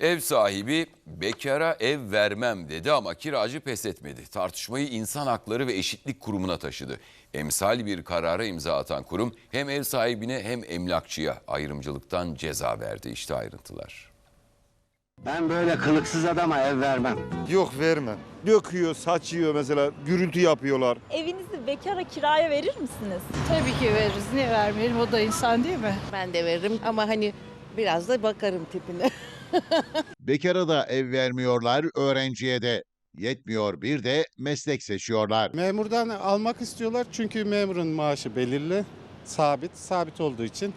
Ev sahibi bekara ev vermem dedi ama kiracı pes etmedi. Tartışmayı İnsan Hakları ve Eşitlik Kurumu'na taşıdı. Emsal bir karara imza atan kurum hem ev sahibine hem emlakçıya ayrımcılıktan ceza verdi. İşte ayrıntılar. Ben böyle kılıksız adama ev vermem. Yok vermem. Döküyor, saçıyor mesela, gürültü yapıyorlar. Evinizi bekara kiraya verir misiniz? Tabii ki veririz. Niye vermeyelim? O da insan değil mi? Ben de veririm ama hani biraz da bakarım tipine. Bekara da ev vermiyorlar, öğrenciye de. Yetmiyor bir de meslek seçiyorlar. Memurdan almak istiyorlar çünkü memurun maaşı belirli, sabit, sabit olduğu için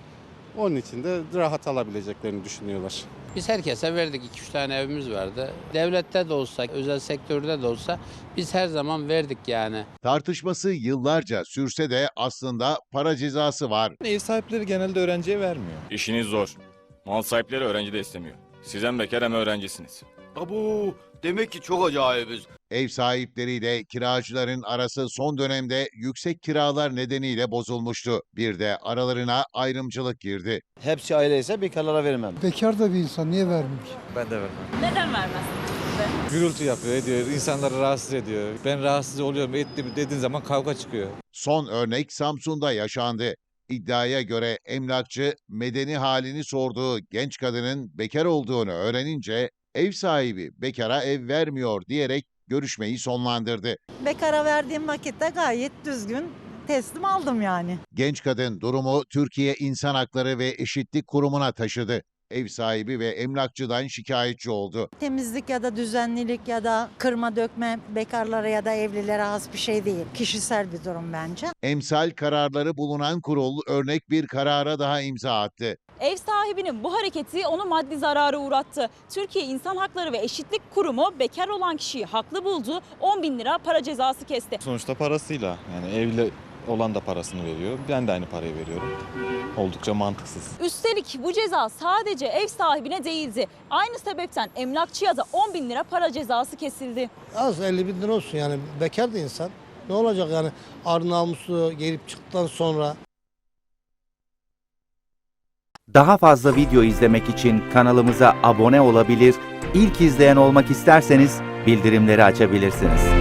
onun için de rahat alabileceklerini düşünüyorlar. Biz herkese verdik. 2-3 tane evimiz vardı. Devlette de olsa, özel sektörde de olsa biz her zaman verdik yani. Tartışması yıllarca sürse de aslında para cezası var. Ev sahipleri genelde öğrenciye vermiyor. İşiniz zor. Mal sahipleri öğrenci de istemiyor. Siz hem bekar hem öğrencisiniz. Abu demek ki çok acayibiz. Ev sahipleriyle kiracıların arası son dönemde yüksek kiralar nedeniyle bozulmuştu. Bir de aralarına ayrımcılık girdi. Hepsi aileyse bekarlara vermem. Bekar da bir insan niye vermiş? Ben de vermem. Neden vermezsiniz? Gürültü yapıyor, ediyor, insanları rahatsız ediyor. Ben rahatsız oluyorum, ettim dediğin zaman kavga çıkıyor. Son örnek Samsun'da yaşandı. İddiaya göre emlakçı medeni halini sorduğu genç kadının bekar olduğunu öğrenince ev sahibi bekara ev vermiyor diyerek görüşmeyi sonlandırdı. Bekara verdiğim vakitte gayet düzgün teslim aldım yani. Genç kadın durumu Türkiye İnsan Hakları ve Eşitlik Kurumu'na taşıdı. Ev sahibi ve emlakçıdan şikayetçi oldu. Temizlik ya da düzenlilik ya da kırma dökme bekarlara ya da evlilere has bir şey değil. Kişisel bir durum bence. Emsal kararları bulunan kurul örnek bir karara daha imza attı. Ev sahibinin bu hareketi onu maddi zarara uğrattı. Türkiye İnsan Hakları ve Eşitlik Kurumu bekar olan kişiyi haklı buldu. 10 bin lira para cezası kesti. Sonuçta parasıyla, yani evli olan da parasını veriyor. Ben de aynı parayı veriyorum. Oldukça mantıksız. Üstelik bu ceza sadece ev sahibine değildi. Aynı sebepten emlakçıya da 10 bin lira para cezası kesildi. Az 50 bin lira olsun yani bekar da insan. Ne olacak yani ar namusu gelip çıktıktan sonra Daha fazla video izlemek için kanalımıza abone olabilir, ilk izleyen olmak isterseniz bildirimleri açabilirsiniz.